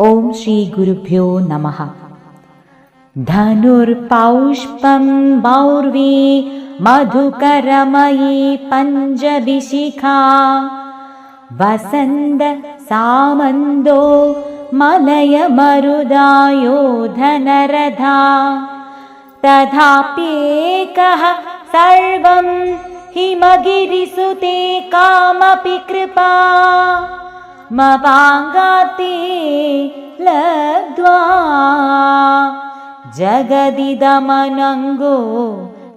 ॐ श्रीगुरुभ्यो नमः। धनुर्पौष्पं बौर्वी मधुकरमयी पञ्चभिशिखा। वसन्द सामन्दो मलयमरुदायो धनरथा तथाप्येकः सर्वं हिमगिरिसुते कामपि कृपा मपाङ्गाते लब्ध्वा जगदिदमनङ्गो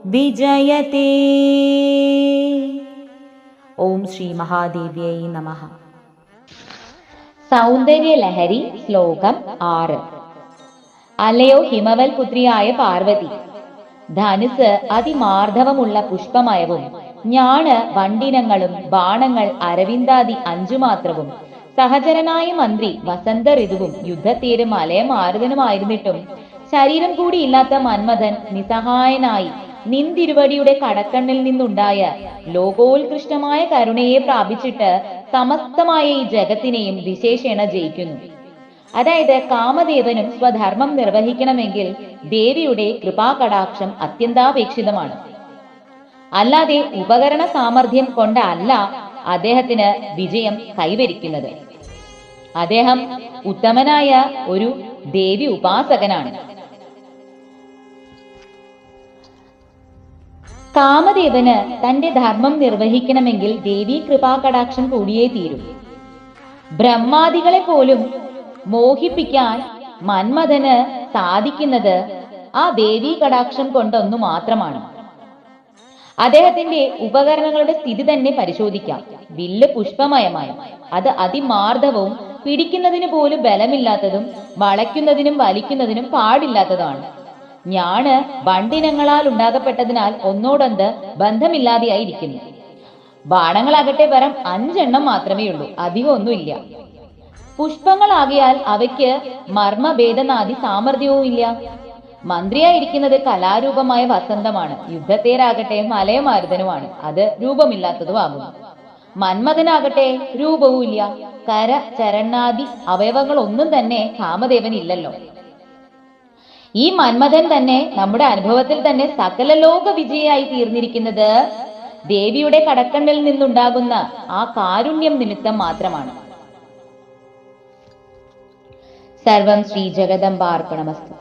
विजयते ഓം ശ്രീ മഹാദേവ്യൈ നമഃ സൗന്ദര്യലഹരി ശ്ലോകം ആറ് അലയോ ഹിമവൽ പുത്രിയായ പാർവതി ധനുസ് അതിമാർദ്ദവമുള്ള പുഷ്പമയവും ഞാണ് വണ്ടിനങ്ങളും ബാണങ്ങൾ അരവിന്ദാദി അഞ്ചു മാത്രവും സഹചരനായ മന്ത്രി വസന്ത ഋതുവും യുദ്ധത്തേരും അലയമാരുതനുമായിരുന്നിട്ടും ശരീരം കൂടി ഇല്ലാത്ത മന്മഥൻ നിസ്സഹായനായി നിന്തിരുവടിയുടെ കടക്കണ്ണിൽ നിന്നുണ്ടായ ലോകോത്കൃഷ്ടമായ കരുണയെ പ്രാപിച്ചിട്ട് സമസ്തമായ ഈ ജഗത്തിനെയും വിശേഷേണ ജയിക്കുന്നു. അതായത് കാമദേവനും സ്വധർമ്മം നിർവഹിക്കണമെങ്കിൽ ദേവിയുടെ കൃപാകടാക്ഷം അത്യന്താപേക്ഷിതമാണ്. അല്ലാതെ ഉപകരണ സാമർഥ്യം കൊണ്ടല്ല അദ്ദേഹത്തിന് വിജയം കൈവരിക്കുന്നത്. അദ്ദേഹം ഉത്തമനായ ഒരു ദേവി ഉപാസകനാണ്. കാമദേവന് തന്റെ ധർമ്മം നിർവഹിക്കണമെങ്കിൽ ദേവി കൃപാകടാക്ഷം കൂടിയേ തീരും. ബ്രഹ്മാദികളെ പോലും മോഹിപ്പിക്കാൻ മന്മഥന് സാധിക്കുന്നത് ആ ദേവി കടാക്ഷം കൊണ്ടൊന്നു മാത്രമാണ്. അദ്ദേഹത്തിന്റെ ഉപകരണങ്ങളുടെ സ്ഥിതി തന്നെ പരിശോധിക്കാം. വില്ല് പുഷ്പമയമായി. അത് അതിമാർദ്ദവും പിടിക്കുന്നതിന് പോലും ബലമില്ലാത്തതും വളയ്ക്കുന്നതിനും വലിക്കുന്നതിനും പാടില്ലാത്തതാണ്. ഞാണ് വണ്ടിനങ്ങളാൽ ഉണ്ടാകപ്പെട്ടതിനാൽ ഒന്നോടൊന്ന് ബന്ധമില്ലാതെയായിരിക്കുന്നു. ബാണങ്ങളാകട്ടെ വെറും അഞ്ചെണ്ണം മാത്രമേ ഉള്ളൂ. അധികം ഒന്നുമില്ല. പുഷ്പങ്ങളാകിയാൽ അവയ്ക്ക് മർമ്മഭേദനാദി സാമർഥ്യവും ഇല്ല മന്ത്രിയായിരിക്കുന്നത് കലാരൂപമായ വസന്തമാണ്. യുദ്ധത്തേരാകട്ടെ മലയമാരുതനുമാണ് അത് രൂപമില്ലാത്തതുമാകുന്നു. മന്മഥനാകട്ടെ രൂപവും ഇല്ല കര ചരണാദി അവയവങ്ങൾ ഒന്നും തന്നെ കാമദേവൻ ഇല്ലല്ലോ. ഈ മന്മഥൻ തന്നെ നമ്മുടെ അനുഭവത്തിൽ തന്നെ സകല ലോക വിജയായി തീർന്നിരിക്കുന്നത് ദേവിയുടെ കടക്കണ്ണിൽ നിന്നുണ്ടാകുന്ന ആ കാരുണ്യം നിമിത്തം മാത്രമാണ്. സർവം ശ്രീ ജഗദംബാർപ്പണമസ്തു.